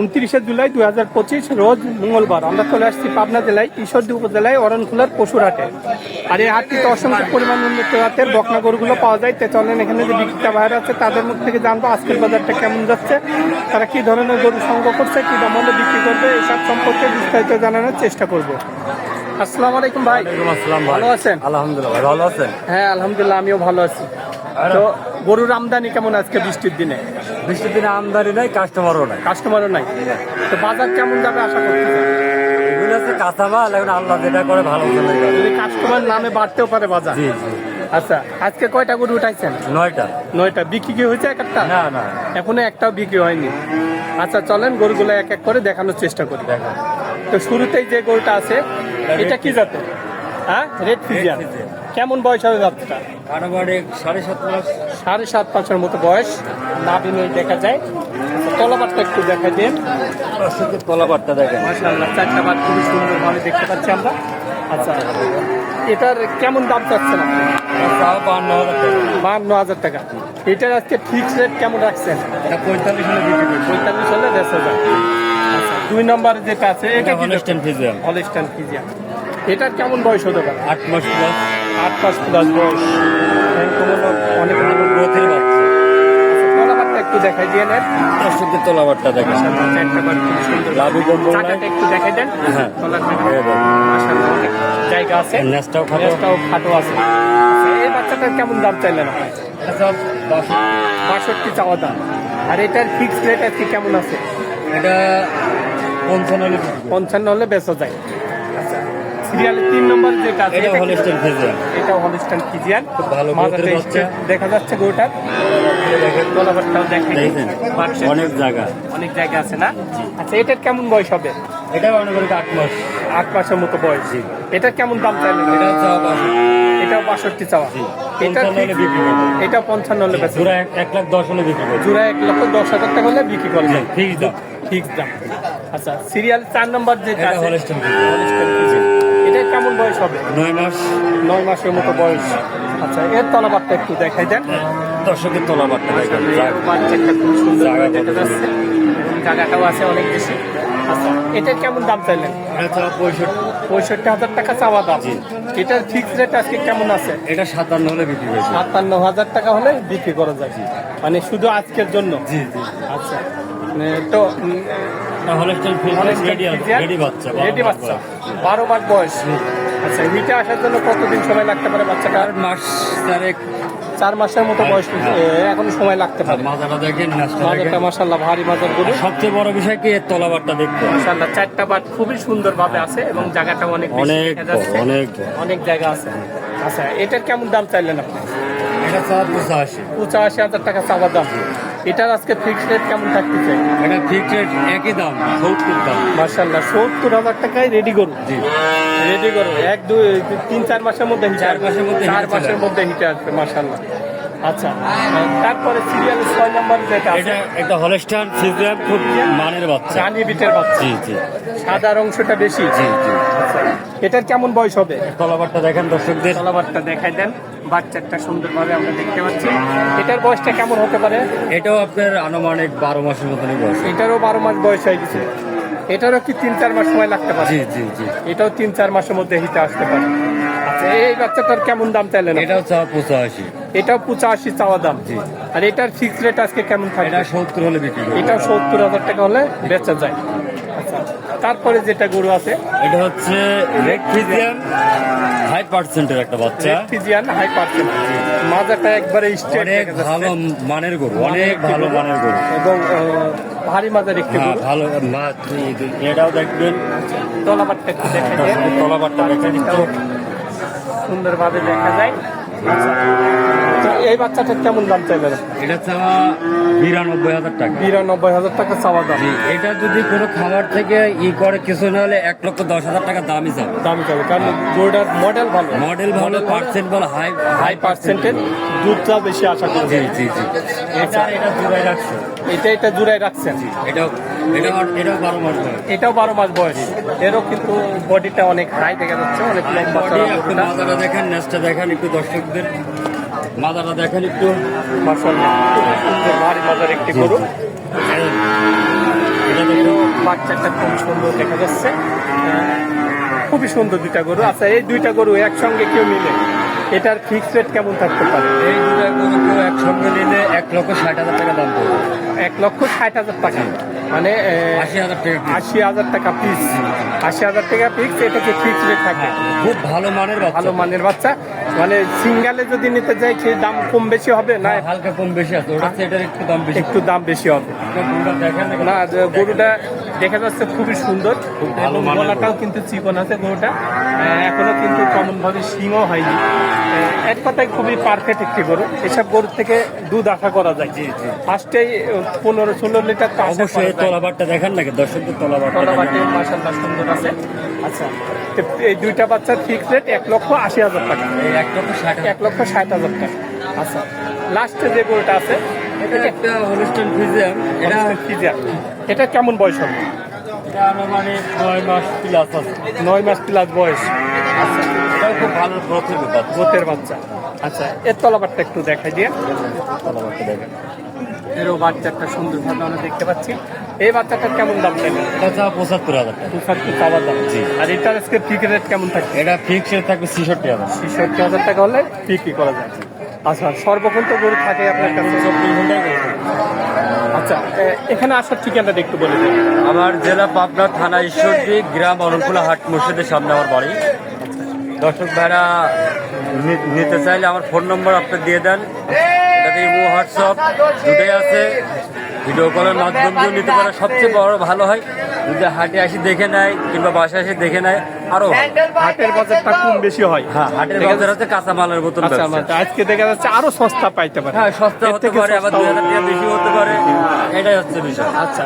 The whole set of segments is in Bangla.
উনত্রিশে জুলাই দুই হাজার পঁচিশ রোজ মঙ্গলবার। আমরা চলে আসছি পাবনা জেলায় ঈশ্বরদী উপজেলায় অরণখোলার পশুর হাটে আর এই হাটটিতে অসংখ্য পরিমাণ উন্নত জাতের বকনা গরুগুলো পাওয়া যায়। তে চলেন এখানে যে বিক্রেতা ভাইরা আছে তাদের মুখ থেকে জানব আজকের বাজারটা কেমন যাচ্ছে তারা কি ধরনের গরু সংগ্রহ করছে কি দামে বিক্রি করবে এসব সম্পর্কে বিস্তারিত জানানোর চেষ্টা করব। আসসালামু আলাইকুম ভাই। আসসালাম ভালো আছেন? আলহামদুলিল্লাহ ভালো আছেন? হ্যাঁ আলহামদুলিল্লাহ আমিও ভালো আছি। তো গরুর আমদানি কেমন আজকে বৃষ্টির দিনে? বৃষ্টির দিনে আমদানি নাই কাস্টমারও নাই। কাস্টমারও নাই। তো বাজার কেমন যাবে আশা করতেছেন? এগুলো হচ্ছে কাঁচা মাল এখন আল্লাহ যেটা করে ভালো যদি কাস্টমার নামে বাড়তেও পারে বাজার? জি জি। আচ্ছা আজকে কয়টা গরু উঠাইছেন? নয়টা। নয়টা। বিক্রি কি হয়েছে এক একটা? না না। এখনও একটাও বিক্রি হয়নি। আচ্ছা চলেন গরুগুলো এক এক করে দেখানোর চেষ্টা করি। দেখা তো শুরুতেই যে গরুটা আছে এটা কি জাতের? হ্যাঁ? Red Friesian Friesian। কেমন বয়স হবে বাচ্চাটা সাড়ে সাত মাস সাড়ে সাত পাঁচের মতো বয়স। নাবিন দেখা যায়। তলাবারটা একটু দেখা দিন। তলাবারটা দেখেন। মাশাআল্লাহ চারটা বার খুবই সুন্দরভাবে দেখতে পাচ্ছি আমরা। আচ্ছা এটার কেমন দাম চাচ্ছেন বান্ন হাজার টাকা। বাহান্ন হাজার টাকা। এটার আজকে ফিক্স রেট কেমন রাখছেন? এটা পঁয়তাল্লিশ হলে বিক্রি করি পঁয়তাল্লিশ হলে আচ্ছা দুই নম্বর যেটা আছে এটা হলস্টেন ফিজিয়াম হলিস্টান ফিজিয়ান এটার কেমন বয়স হতে পারে? আট মাস প্লাস আট পাঁচ প্লাস বয়স। অনেক গ্রোথের বাচ্চা। তলাবারটা একটু দেখাই দিয়ে নেন। তলাবারটা দেখেন। লাভি চাকাটা একটু দেখাই দেন। হ্যাঁ। অনেক জায়গা আছে। খাটো। খাটো আছে। আচ্ছা, এই বাচ্চাটার কেমন দাম চাইলেন আপনি? বাষট্টি। চাওয়া দাম। আর এটার ফিক্স রেট আজকে কেমন আছে? এটা পঞ্চান্ন হলে। পঞ্চান্ন হলে বেচা যায়। আচ্ছা সিরিয়ালের তিন নম্বর যেটা আছে এটা এটা? হলস্টেন ফিজিয়াম এটাও হলিস্টান ফিজিয়ান খুব ভালো গ্রোথের দেখা যাচ্ছে দেখেন। অনেক জায়গা। অনেক জায়গা আছে না? আচ্ছা এটার কেমন বয়স হবে? এটা মনে করি আট মাস। আট মাসের মতো বয়স। এটার কেমন দাম চাইলেন? এটা বাষট্টি। এটাও বাষট্টি চাওয়া। জি। করব। এটা পঞ্চান্ন হলে বেচা জোড়া এক- লাখ দশ হলে বিক্রি করব জোড়া এক লক্ষ দশ হাজার টাকা হলে বিক্রি করবে ঠিক দাম। ফিক্স দাম। আচ্ছা সিরিয়াল চার নম্বর এটা আছে হলস্টেন এটা কেমন বয়স হবে? নয় মাস। নয় মাসের মতো বয়স। আচ্ছা এর তলাবারটা একটু দেখাই দেন। দর্শকের তলাবারটা এর বাচ্চাটা খুব সুন্দর দেখা যাচ্ছে। জায়গাটাও আছে অনেক বেশি। আচ্ছা এটার কেমন দাম চাইলেন? পঁয়ষট্টি। হাজার টাকা চাওয়া দাম। এটার ফিক্স রেট আজকে কেমন আছে? এটা সাতান্ন হলে বিক্রি করব সাতান্ন হাজার টাকা হলে বিক্রি করা যায়। মানে শুধু আজকের জন্য? জি জি। আচ্ছা মানে তো রেডি বাচ্চা রেডি বাচ্চা। বারো মাস বয়স। আচ্ছা হিটে আসার জন্য কতদিন সময় লাগতে পারে বাচ্চাটা মাস চারেক চার মাসের মতো বয়স এখন সময় লাগতে পারে। মাজাটা দেখেন মাজারটা মাসাল্লাহ ভারী মাজার গরু। সবচেয়ে বড় বিষয় কি এর তলাবারটা দেখতে হবে। মাসাল্লাহ চারটা বাট খুবই সুন্দর ভাবে আছে এবং জায়গাটা অনেক অনেক অনেক অনেক জায়গা আছে। আচ্ছা এটার কেমন দাম চাইলেন আপনি? এটা চার পঁচাশি। পঁচাশি হাজার টাকা চাওয়ার দাম। এটার আজকে ফিক্সড রেট কেমন থাকতে চাই এটা ফিক্সড রেট একই দাম সত্তর দাম। মার্শাল্লাহ সত্তর হাজার টাকায় রেডি করু জি। রেডি করু এক দুই তিন চার মাসের মধ্যে চার মাসের মধ্যে চার মাসের মধ্যে হিটে আসবে মার্শাল্লাহ আচ্ছা তারপরে সিরিয়াল ছয় নম্বর যেটা এটা একটা হলস্টান ফিজিয়াম খুব মানের বাচ্চা। রানী বিটের বাচ্চা। জি জি। সাদার অংশটা বেশি। জি জি। আচ্ছা এটার কেমন বয়স হবে? দেখেন দর্শকদের। দেখাই দেন। বাচ্চাটা সুন্দরভাবে আমরা দেখতে পাচ্ছি। এটার বয়সটা কেমন হতে পারে? এটাও আপনার আনুমানিক বারো মাসের মতনই বয়স। এটারও বারো মাস বয়স হয়ে গেছে। এটারও কি তিন চার মাস সময় লাগতে পারে? জি জি জি। এটাও তিন চার মাসের মধ্যে হিটে আসতে পারে। আচ্ছা এই বাচ্চাটার কেমন দাম চাইলেন এটাও চা পঁচাশি। এটাও পঁচাশি চাওয়া দাম। জি। আর এটার ফিক্স রেট আজকে কেমন এটা থাকবে সত্তর হলে বিক্রি করি এটাও সত্তর হাজার টাকা হলে বেচা যায়। আচ্ছা তারপরে যেটা গরু আছে? এটা হচ্ছে রেড ফিজিয়াম হাই পার্সেন্টের একটা বাচ্চা। Friesian high percent. মাজাটা একবারে অনেক ভালো মানের গরু অনেক ভালো মানের গরু। এবং ভারী মাজার একটি হ্যাঁ গরু। ভালো মা এটাও দেখবেন। তলাবারটা দেখা যায় তলাবারটা দেখেন একটু সুন্দরভাবে দেখা যায়। এই বাচ্চাটার কেমন দাম চাইবেন এটা চাওয়া বিরানব্বই হাজার টাকা। বিরানব্বই হাজার টাকা চাওয়া দাম। এটা যদি কোনো খাবার থেকে ই করে কিছু না হলে এক লক্ষ দশ হাজার টাকা দামই যাবে দামি চাবে কারণ গরুটার মডেল ভালো। মডেল ভালো পার্সেন্ট ভালো হাই হাই পার্সেন্টের দুধটা বেশি আশা করি। জি জি জি। এটা এটা জোড়াই রাখছে। এটা এটা জুড়াই রাখছেন? এটা এটা এটাও বারো মাস বয়স। এটাও বারো মাস বয়স। এরও কিন্তু বডিটা অনেক হাই দেখা যাচ্ছে অনেক দেখেন নেসটা দেখেন একটু দর্শকদের। মাথাটা দেখেন একটু। ভারী মজার একটি গরু। বাচ্চাটা খুব সুন্দর দেখা যাচ্ছে। খুবই সুন্দর দুইটা গরু। আচ্ছা এই দুইটা গরু একসঙ্গে কেউ মিলে এটার ফিক্স রেট কেমন থাকতে পারে? এই দুটা গরু একসঙ্গে নিলে এক লক্ষ ষাট হাজার টাকা দাম পড়বে। এক লক্ষ ষাট হাজার টাকা। মানে আশি হাজার টাকা। আশি হাজার টাকা পিস আশি হাজার টাকা ফিক্স এটাকে ফিক্স রেট থাকে। খুব ভালো মানের ভালো মানের বাচ্চা। মানে সিঙ্গালে যদি নিতে যাই সেই দাম কম বেশি হবে না? হালকা কম বেশি আছে। ওটা সেটার একটু দাম বেশি একটু দাম বেশি হবে। না গরুটা দেখা যাচ্ছে খুবই সুন্দর। এবং গলাটাও কিন্তু চিকন আছে গরুটা। এখনও কিন্তু কমন ভাবে শিংও হয়নি। এক কথায় খুবই পারফেক্ট একটি গরু। এসব গরুর থেকে দুধ আশা করা যায়। ফার্স্টেই পনেরো ষোলো লিটার অবশ্যই। তলাবারটা দেখেন নাকি? দর্শকদের তলাবারটা দেখেন। মাসাল্লাহ সুন্দর আছে। আচ্ছা। এই দুইটা বাচ্চার ফিক্স রেট এক লক্ষ আশি হাজার টাকা। এক লক্ষ ষাট এক লক্ষ ষাট হাজার টাকা। আচ্ছা। লাস্টে যে গরুটা আছে এটা একটা অনুষ্ঠান ফিজিয়াম। এটা এটা এটা কেমন বয়স হবে? এটা আনুমানিক নয় মাস প্লাস আছে। নয় মাস প্লাস বয়স। আচ্ছা খুব ভালো গ্রোথের ব্যাপার। বাচ্চা। আচ্ছা এর তলাবারটা একটু দেখাই দিয়ে। তলাবারটা দেখেন এরও বাচ্চাটা সুন্দর ভাবে আমরা দেখতে পাচ্ছি। এই বাচ্চাটার কেমন দাম চাইবেন এটা পঁচাত্তর হাজার টাকা। দুশো চাওয়ার দাম। আর এটার আজকে পিক রেট কেমন থাকে এটা ফিক্সড থাকবে ছেষট্টি হাজার। ছেষট্টি হাজার টাকা হলে বিক্রি করা যায়। আচ্ছা সর্বক্ষণ তো গরু থাকে আপনার কাছে। চব্বিশ আচ্ছা এখানে আসার ঠিকানাটা একটু বলে দিন। আমার জেলা পাবনা থানা ঈশ্বরদী গ্রাম অরণকুলা হাট মসজিদের সামনে আমার বাড়ি। দর্শক ভাইরা নিতে চাইলে আমার ফোন নম্বর আপনি দিয়ে দেন। হোয়াটসঅ্যাপ দুটোই আছে। ভিডিও কলের মাধ্যম দিয়ে নিতে পারে। সবচেয়ে বড় ভালো হয় যদি হাটে আসি দেখে নেয় কিংবা বাসায় এসে দেখে নেয় আরও। হাটের বাজারটা কম বেশি হয়। হ্যাঁ হাটের বাজার হচ্ছে কাঁচামালের মতন বোতল আচ্ছা, আজকে দেখা যাচ্ছে আরও সস্তা পাইতে পারে। হ্যাঁ সস্তা হতে পারে আবার দুই হাজার টাকা বেশি হতে পারে। এটাই হচ্ছে বিষয়। আচ্ছা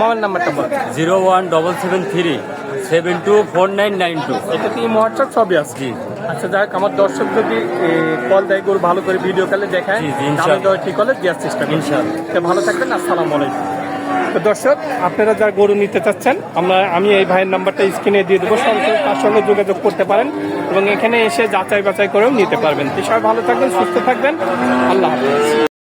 মোবাইল নাম্বারটা বল। Zero one double seven three seven two four nine nine two. এটা কি হোয়াটসঅ্যাপ সবই আছে? জি। আচ্ছা যাক আমার দর্শক যদি কল দেয় গরু ভালো করে ভিডিও কলে দেখায়। ঠিক হলে দেওয়ার চেষ্টা করি ইনশাআল্লাহ। ভালো থাকবেন আসসালামু আলাইকুম। তো দর্শক আপনারা যারা গরু নিতে চাচ্ছেন আমরা আমি এই ভাইয়ের নাম্বারটা স্ক্রিনে দিয়ে দেবো সরাসরি তার সঙ্গে যোগাযোগ করতে পারেন এবং এখানে এসে যাচাই বাছাই করেও নিতে পারবেন। তো সবাই ভালো থাকবেন সুস্থ থাকবেন। আল্লাহ হাফেজ।